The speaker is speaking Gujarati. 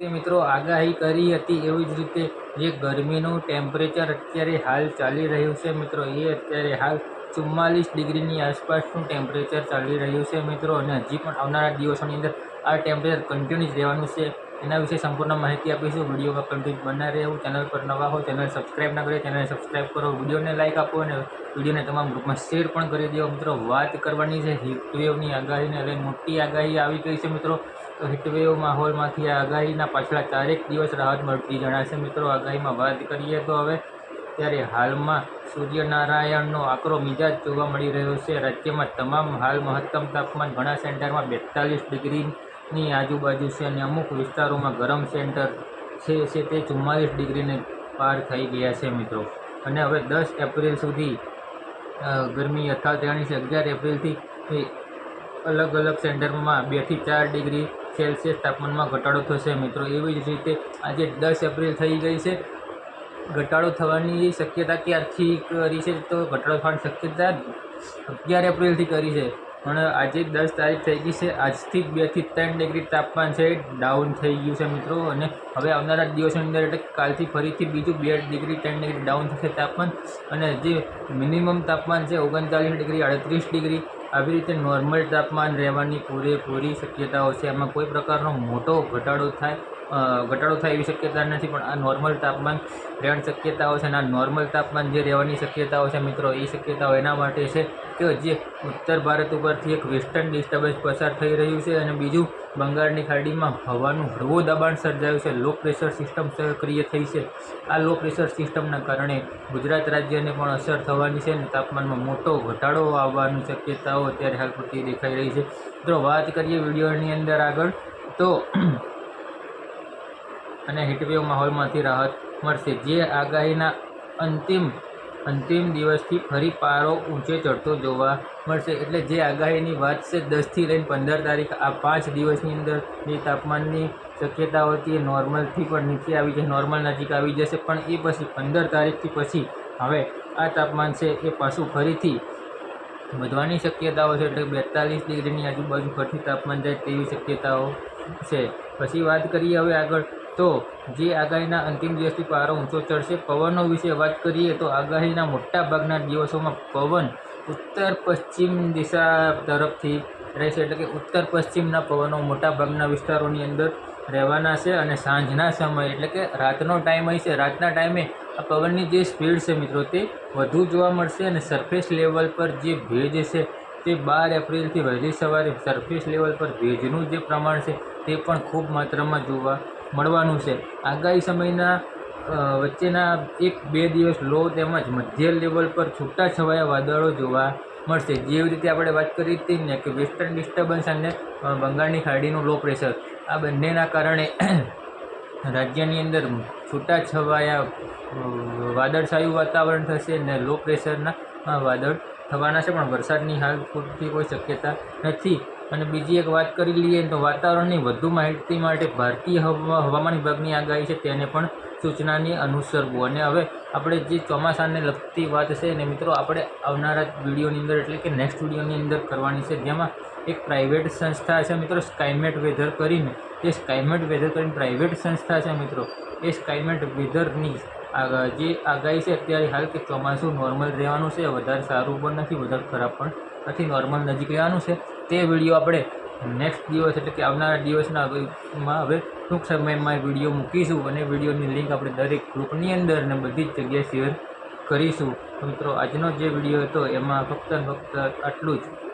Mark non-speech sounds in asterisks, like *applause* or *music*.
મિત્રો આગાહી કરી હતી એવી જ રીતે જે ગરમીનું ટેમ્પરેચર અત્યારે હાલ ચાલી રહ્યું છે મિત્રો, એ અત્યારે હાલ ચુમ્માલીસ ડિગ્રીની આસપાસનું ટેમ્પરેચર ચાલી રહ્યું છે મિત્રો. અને હજી પણ આવનારા દિવસોની અંદર આ ટેમ્પરેચર કન્ટિન્યુ રહેવાનું છે. એના વિશે સંપૂર્ણ માહિતી આપીશું. વિડીયોમાં કન્ટિન્યુ બના રહેવું ચેનલ પર નવા હો, ચેનલ સબસ્ક્રાઈબ ના કરીએ ચેનલ સબસ્ક્રાઈબ કરો. વિડીયોને લાઇક આપો અને વિડીયોને તમામ ગ્રુપમાં શેર પણ કરી દો. મિત્રો, વાત કરવાની છે હીટવેવની આગાહીને. હવે મોટી આગાહી આવી ગઈ છે મિત્રો. તો હીટવેવ માહોલમાંથી આ આગાહીના પાછલા ચારેક દિવસ રાહત મળતી જણાશે મિત્રો. આગાહીમાં વાત કરીએ તો હવે ત્યારે હાલમાં સૂર્યનારાયણનો આકરો મિજાજ જોવા મળી રહ્યો છે. રાજ્યમાં તમામ હાલ મહત્તમ તાપમાન ઘણા સેન્ટરમાં બેતાલીસ ડિગ્રીની આજુબાજુ છે અને અમુક વિસ્તારોમાં ગરમ સેન્ટર છે છે તે ચુમ્માલીસ ડિગ્રીને પાર થઈ ગયા છે મિત્રો. અને હવે દસ એપ્રિલ સુધી ગરમી યથાવત રહેવાની છે. અગિયાર એપ્રિલથી અલગ અલગ સેન્ટરમાં બેથી ચાર ડિગ્રી સેલ્સિયસ તાપમાનમાં ઘટાડો થશે મિત્રો. એવી જ રીતે આજે દસ એપ્રિલ થઈ ગઈ છે. ઘટાડો થવાની શક્યતા ક્યારથી કરી છે? તો ઘટાડો થવાની શક્યતા અગિયાર એપ્રિલથી કરી છે. પણ આજે દસ તારીખ થઈ ગઈ છે. આજથી બેથી ત્રણ ડિગ્રી તાપમાન છે. ડાઉન થઈ ગયું છે મિત્રો. અને હવે આવનારા દિવસોની અંદર એટલે કાલથી ફરીથી બીજું બે ડિગ્રી, ત્રણ ડિગ્રી ડાઉન થશે તાપમાન. અને જે મિનિમમ તાપમાન છે, ઓગણચાલીસ ડિગ્રી અડત્રીસ ડિગ્રી, આવી રીતે નોર્મલ તાપમાન રહેવાની પૂરેપૂરી શક્યતાઓ છે. એમાં કોઈ પ્રકારનો મોટો ઘટાડો થાય ઘટાડો થાય એવી શક્યતા નથી, પણ આ નોર્મલ તાપમાન રહેવાની શક્યતાઓ છે અને આ નોર્મલ તાપમાન જે રહેવાની શક્યતાઓ છે મિત્રો, એ શક્યતાઓ એના માટે છે કે જે ઉત્તર ભારત ઉપરથી એક વેસ્ટર્ન ડિસ્ટર્બન્સ પસાર થઈ રહ્યું છે અને બીજું બંગાળની ખાડીમાં હવાનું હળવું દબાણ સર્જાયું છે. લો પ્રેશર સિસ્ટમ સક્રિય થઈ છે. આ લો પ્રેશર સિસ્ટમના કારણે ગુજરાત રાજ્યને પણ અસર થવાની છે અને તાપમાનમાં મોટો ઘટાડો આવવાની શક્યતાઓ અત્યારે હાલ પૂરતી દેખાઈ રહી છે. મિત્રો, વાત કરીએ વિડીયોની અંદર આગળ, તો અને હીટવેવ માહોલમાંથી રાહત મળશે. જે આગાહીના અંતિમ અંતિમ દિવસથી ફરી પારો ઊંચે ચડતો જોવા મળશે. એટલે જે આગાહીની વાત છે, દસથી લઈને પંદર તારીખ, આ પાંચ દિવસની અંદર જે તાપમાનની શક્યતાઓ હતી એ નોર્મલથી પણ નીચે આવી જશે, નોર્મલ નજીક આવી જશે. પણ એ પછી પંદર તારીખથી પછી હવે આ તાપમાન છે એ પાછું ફરીથી વધવાની શક્યતાઓ છે. એટલે બેતાલીસ ડિગ્રીની આજુબાજુ ફરીથી તાપમાન જાય તેવી શક્યતાઓ છે. પછી વાત કરીએ હવે આગળ તો જે આગાહીના અંતિમ દિવસથી પારો ઊંચો ચડશે, પવનો વિશે વાત કરીએ તો આગાહીના મોટા ભાગના દિવસોમાં પવન ઉત્તર પશ્ચિમ દિશા તરફથી રહેશે. એટલે કે ઉત્તર પશ્ચિમના પવનો મોટા ભાગના વિસ્તારોની અંદર રહેવાના છે અને સાંજના સમયે, એટલે કે રાતનો ટાઈમ હશે રાતના ટાઈમે આ પવનની જે સ્પીડ છે મિત્રો, તે વધુ જોવા મળશે અને સરફેસ લેવલ પર જે ભેજ છે, તે બાર એપ્રિલથી વહેલી સવારે સરફેસ લેવલ પર ભેજનું જે પ્રમાણ છે, તે પણ ખૂબ માત્રામાં જોવા મળવાનું છે. આગાહી સમયના વચ્ચેના એક બે દિવસ લો તેમજ મધ્ય લેવલ પર છૂટાછવાયા વાદળો જોવા મળશે. જેવી રીતે આપણે વાત કરી હતી ને કે વેસ્ટર્ન ડિસ્ટર્બન્સ અને બંગાળની ખાડીનું લો પ્રેશર આ બંનેના કારણે *clears throat* રાજ્યની અંદર છૂટાછવાયા છવાયા વાદળછાયું વાતાવરણ થશે ને લો પ્રેશરના વાદળ થવાના છે, પણ વરસાદની હાલ પૂરતી કોઈ શક્યતા નથી. અને બીજી એક વાત કરી લઈએ તો વાતાવરણની વધુ માહિતી માટે ભારતીય હવા, હવામાન વિભાગની આગાહી છે, તેને પણ સૂચનાની અનુસરવું. અને હવે આપણે જે ચોમાસાને લગતી વાત છે ને મિત્રો આપણે આવનારા વિડીયોની અંદર, એટલે કે નેક્સ્ટ વિડીયોની અંદર કરવાની છે. જેમાં એક પ્રાઇવેટ સંસ્થા છે મિત્રો સ્કાયમેટ વેધર કરીને. એ સ્કાયમેટ વેધર કરીને પ્રાઇવેટ સંસ્થા છે મિત્રો. એ સ્કાયમેટ વેધરની જે આગાહી છે અત્યારે હાલ કે ચોમાસું નોર્મલ રહેવાનું છે, વધારે સારું પણ નથી, વધારે ખરાબ પણ નથી નોર્મલ નજીક રહેવાનું છે. તે વીડિયો આપણે નેક્સ્ટ દિવસ એટલે કે આવનારા દિવસના માં હવે ટૂંક સમયમાં વીડિયો મૂકીશું અને વિડીયોની લિંક આપણે દરેક ગ્રુપની અંદર અને બધી જ જગ્યાએ શેર કરીશું. મિત્રો, આજનો જે વીડિયો હતો, એમાં ફક્ત ફક્ત આટલું જ.